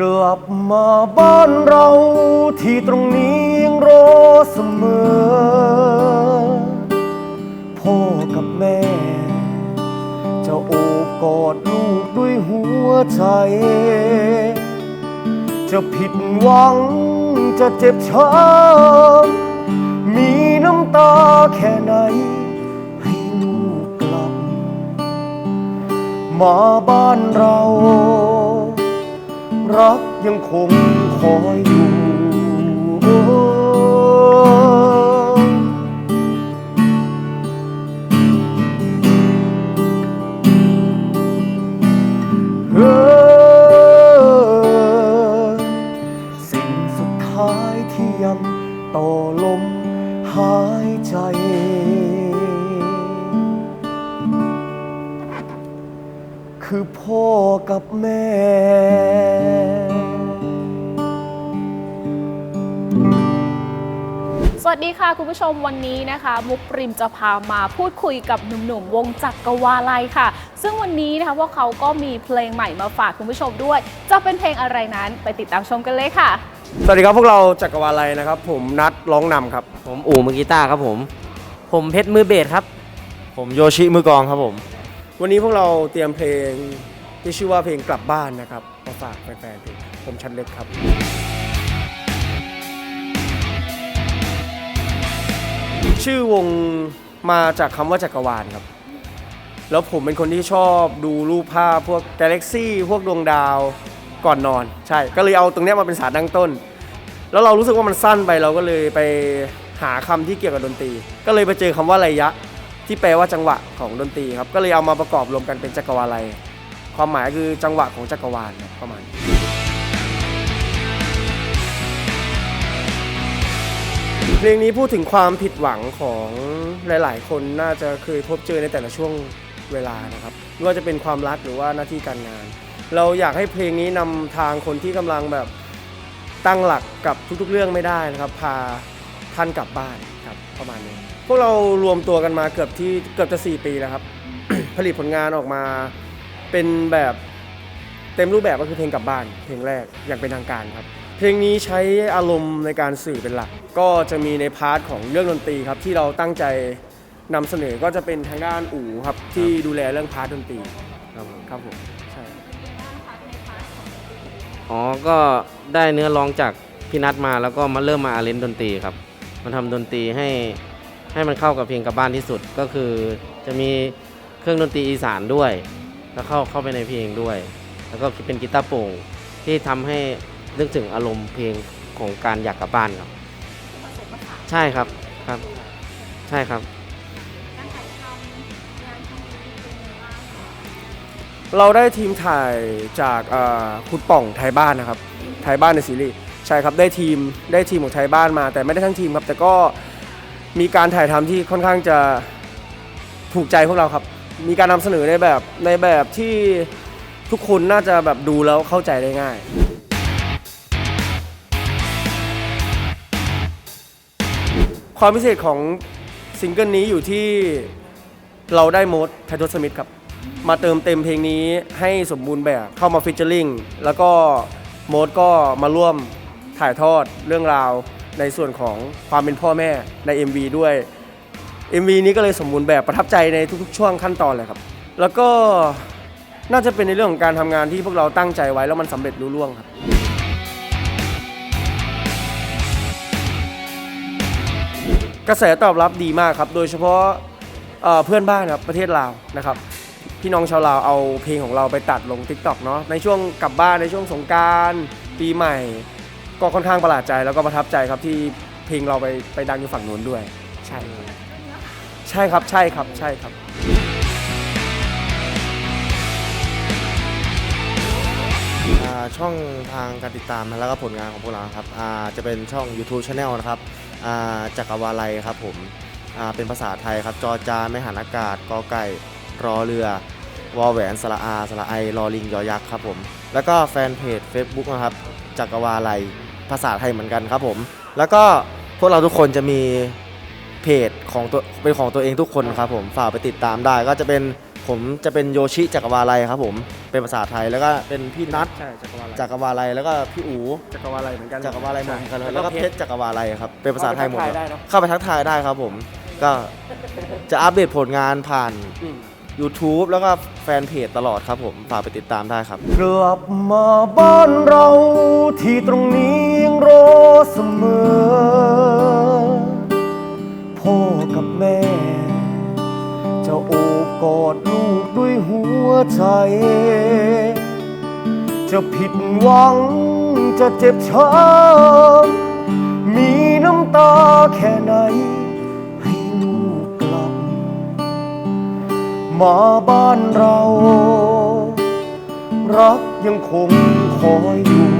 กลับมาบ้านเราที่ตรงนี้ยังรอเสมอ พ่อกับแม่ จะโอบกอดลูกด้วยหัวใจ จะผิดหวังจะเจ็บช้ำมีน้ำตาแค่ไหน ให้ลูกกลับ มาบ้านเรา รักยังคงคอยอยู่ คือพ่อกับแม่ สวัสดีค่ะคุณผู้ชมวันนี้นะคะ มุกปริมจะพามาพูดคุยกับหนุ่มๆวงจักรวาลัยค่ะ ซึ่งวันนี้นะคะพวกเขาก็มีเพลงใหม่มาฝากคุณผู้ชมด้วย จะเป็นเพลงอะไรนั้นไปติดตามชมกันเลยค่ะ สวัสดีครับพวกเราจักรวาลัยนะครับ ผมนัดร้องนำครับ ผมอู่มือกีตาร์ครับผม ผมเพชรมือเบสครับ ผมโยชิมือกลองครับผม วันนี้พวกเราเตรียมเพลงที่ชื่อว่าเพลงกลับบ้านนะครับมาฝากแฟนๆผมชันเล็กครับชื่อวงมาจากคำว่าจักรวาลครับ แล้วผมเป็นคนที่ชอบดูรูปภาพพวกกาแล็กซี่พวกดวงดาวก่อนนอน ใช่ ก็เลยเอาตรงเนี้ยมาเป็นสารตั้งต้น แล้วเรารู้สึกว่ามันสั้นไปเราก็เลยไปหาคำที่เกี่ยวกับดนตรี ก็เลยไปเจอคำว่าระยะ ที่แปลว่าจังหวะของดนตรีครับ ก็เลยเอามาประกอบรวมกันเป็นจักรวาลัย ความหมายคือจังหวะของจักรวาลครับประมาณนี้เพลงนี้พูดถึงความผิดหวังของหลาย ๆ คนน่าจะเคยพบเจอในแต่ละช่วงเวลานะครับไม่ว่าจะเป็นความรักหรือว่าหน้าที่การงาน เราอยากให้เพลงนี้นำทางคนที่กำลังแบบตั้งหลักกับทุก ๆ เรื่องไม่ได้นะครับ พาท่านกลับบ้านครับประมาณนี้ พวกเรารวมตัวกันมาเกือบที่เกือบจะ 4 ปีแล้วครับ ผลิตผลงานออกมาเป็นแบบเต็มรูปแบบก็คือเพลงกลับบ้าน เพลงแรกอย่างเป็นทางการครับ เพลงนี้ใช้อารมณ์ในการสื่อเป็นหลัก ก็จะมีในพาร์ทของเรื่องดนตรีครับที่เราตั้งใจนำเสนอก็จะเป็นทางด้านอู่ครับที่ดูแลเรื่องพาร์ทดนตรีครับผมครับผมใช่ อ๋อ ก็ได้เนื้อร้องจากพี่นัทมาแล้วก็มาเริ่มมาอาเลนดนตรีครับ มาทำดนตรีให้ ให้มันเข้ากับเพลงกลับบ้านที่สุดก็คือจะมีเครื่องดนตรีอีสานด้วย แล้วเข้าเข้าไปในเพลงด้วย แล้วก็เป็นกีตาร์โปร่งที่ทำให้นึกถึงอารมณ์เพลงของการอยากกลับบ้านครับ ใช่ครับครับ ใช่ครับ เราได้ทีมถ่ายจากเอ่อคุณป่องไทยบ้านนะครับไทยบ้านในซีรีส์ใช่ครับได้ทีมได้ทีมของไทยบ้านมา แต่ไม่ได้ทั้งทีมครับแต่ก็ มีการถ่ายทำที่ค่อนข้างจะถูกใจพวกเราครับ มีการนำเสนอในแบบในแบบที่ทุกคนน่าจะแบบดูแล้วเข้าใจได้ง่าย ความพิเศษของซิงเกิลนี้อยู่ที่เราได้โมดไททอสมิธครับ มาเติมเต็มเพลงนี้ให้สมบูรณ์แบบเข้ามาฟิชเจอร์ลิงแล้วก็โมดก็มาร่วมถ่ายทอดเรื่องราว ในส่วนของความเป็นพ่อแม่ใน MV ด้วย MV นี้ก็เลยสมบูรณ์แบบประทับใจในทุกๆ ช่วงขั้นตอนเลยครับ แล้วก็น่าจะเป็นในเรื่องของการทำงานที่พวกเราตั้งใจไว้แล้วมันสำเร็จรุ่ล่วงครับ กระแสตอบรับดีมากครับ โดยเฉพาะเอ่อเพื่อนบ้านครับประเทศลาวนะครับ พี่น้องชาวลาวเอาเพลงของเราไปตัดลง t ิ k t o k เนาะในช่วงกลับบ้านในช่วงสงกรารปีใหม่ ก็ค่อนข้างประหลาดใจแล้วก็ประทับใจครับที่เพลงเราไปไปดังอยู่ฝั่งนู้นด้วย ใช่ ใช่ครับใช่ครับใช่ครับ อ่าช่องทางการติดตามนะแล้วก็ผลงานของพวกเราครับอ่าจะเป็นช่อง YouTube Channel นะครับอ่าจักรวาลัยครับผมอ่าเป็นภาษาไทยครับ จอจานไม่หันอากาศกอไก่รอเรือ วอแหวนสระอาสระไอรอลิงยอยักษ์ครับผม แล้วก็แฟนเพจ Facebook นะครับ จักรวาลัย ภาษาไทยเหมือนกันครับผม แล้วก็พวกเราทุกคนจะมีเพจของตัวเป็นของตัวเองทุกคนครับผมฝากไปติดตามได้ ก็จะเป็นผมจะเป็นโยชิจักรวาลัยครับผมเป็นภาษาไทยแล้วก็เป็นพี่นัทใช่จักรวาลจักรวาลัยแล้วก็พี่อูจักรวาลเหมือนกันจักรวาลัยเหมือนกันเลยใช่แล้วก็เพชรจักรวาลัยครับเป็นภาษาไทยหมดเข้าไปทักทายได้เนอะเข้าไปทักทายได้ครับผม ก็จะอัปเดตผลงานผ่านอืม YouTube แล้วก็แฟนเพจตลอดครับผมฝากไปติดตามได้ครับ กลับมาบ้านเราที่ตรงนี้ยังรอเสมอ พ่อกับแม่ จะโอบกอดลูกด้วยหัวใจ จะผิดหวังจะเจ็บช้ำมีน้ำตาแค่ไหน มาบ้านเรา รักยังคงคอยอยู่